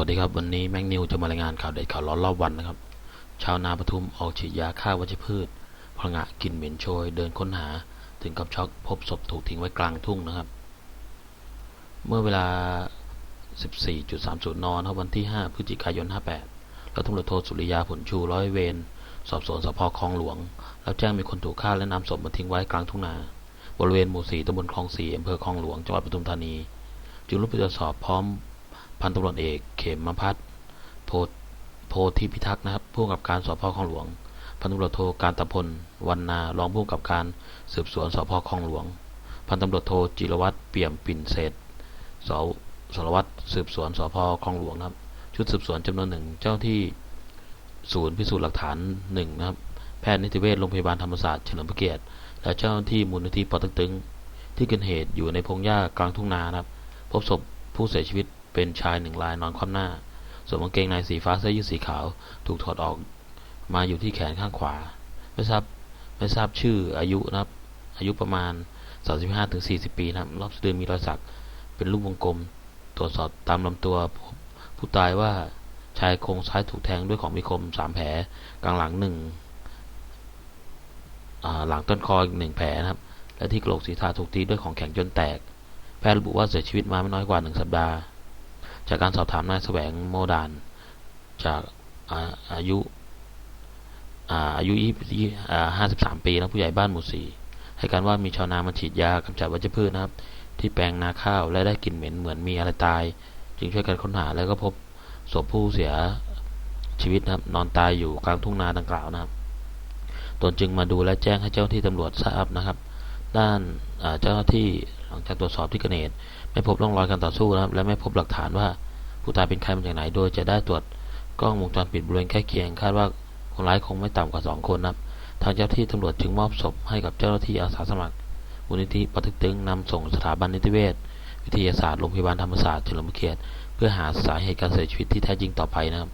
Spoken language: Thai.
วัสดีครับ วันนี้แม็กนิวจะมารายงานข่าวเด็ดข่าวร้อนรอบวันนะครับ ชาวนาปทุมออกฉีดยาฆ่าวัชพืชพงะกลิ่นเหม็นโชย เดินค้นหา ถึงกับช็อกพบศพถูกทิ้งไว้กลางทุ่งนะครับ เมื่อเวลา 14.30นนะครับวันที่ 5 พฤศจิกายน 58รัฐตำรวจโทสุริยาผลชูร้อยเวรสอบสวนสพคลองหลวง รับแจ้งมีคนถูกฆ่าและนำศพมาทิ้งไว้กลางทุ่งนา บริเวณหมู่4ตำบลคลอง4อำเภอคลองหลวงจังหวัดปทุมธานี จึงรุดไปตรวจสอบพร้อมพันตำรวจเอก มพัฒน์โพโพธิพิทักษ์นะครับผู้กำกับการสพคลองหลวง พันตำรวจโทการตะพลวันนารองผู้กำกับการสืบสวนสพคลองหลวง พันตำรวจโทจิรวัตรเปี่ยมปิ่นเศษสสารวัตรสืบสวนสพคลองหลวงนะครับ ชุดสืบสวนจำนวนหนึ่งเจ้าที่ศูนย์พิสูจน์หลักฐานหนึ่งนะครับ แพทย์นิติเวชโรงพยาบาลธรรมศาสตร์เฉลิมพระเกียรติ และเจ้าที่มูลนิธิปอต็กตึง ที่เกิดเหตุอยู่ในพงหญ้ากลางทุ่งนานะครับ พบศพผู้เสียชีวิต เป็นชายหนึ่งรายนอนคว่ำหน้าสวมกางเกงในสีฟ้าเสื้อยืดสีขาว ถูกถอดออกมาอยู่ที่แขนข้างขวา ไม่ทราบไม่ทราบชื่ออายุนะครับ อายุประมาณ 35-40 ปีนะครับรอบสะดือมีรอยสักเป็นรูปวงกลม ตรวจสอบตามลำตัวผู้ตายว่าชายโครงซ้ายถูกแทงด้วยของมีคมสามแผลกลางหลังหนึ่งหลังต้นคออีกหนึ่งแผลนะครับ และที่กระโหลกศีรษะถูกตีด้วยของแข็งจนแตก แพทย์ระบุว่าเสียชีวิตมาไม่น้อยกว่าหนึ่งสัปดาห์ จากการสอบถามนายแสวงโมดาน จากอาอายุอาอายุห้าสิบสามปีนะผู้ใหญ่บ้านหมู่สี่ให้การว่ามีชาวนามาฉีดยากำจัดวัชพืชนะครับ ที่แปลงนาข้าวและได้กลิ่นเหม็นเหมือนมีอะไรตาย จึงช่วยกันค้นหาแล้วก็พบศพผู้เสียชีวิตนะครับ นอนตายอยู่กลางทุ่งนาดังกล่าวนะครับตนจึงมาดูและแจ้งให้เจ้าที่ตำรวจทราบนะครับ ด้านเจ้าหน้าที่หลังจากตรวจสอบที่เกิดเหตุไม่พบร่องรอยการต่อสู้นะครับ และไม่พบหลักฐานว่าผู้ตายเป็นใครมาจากไหน โดยจะได้ตรวจกล้องวงจรปิดบริเวณใกล้เคียงคาดว่าคนร้ายคงไม่ต่ำกว่าสองคนนะครับ ทางเจ้าหน้าที่ตำรวจจึงมอบศพให้กับเจ้าหน้าที่อาสาสมัครมูลนิธิปตึกตึงนำส่งสถาบันนิติเวชวิทยาศาสตร์โรงพยาบาลธรรมศาสตร์เฉลิมพระเกียรติเพื่อหาสาเหตุการเสียชีวิตที่แท้จริงต่อไปนะครับ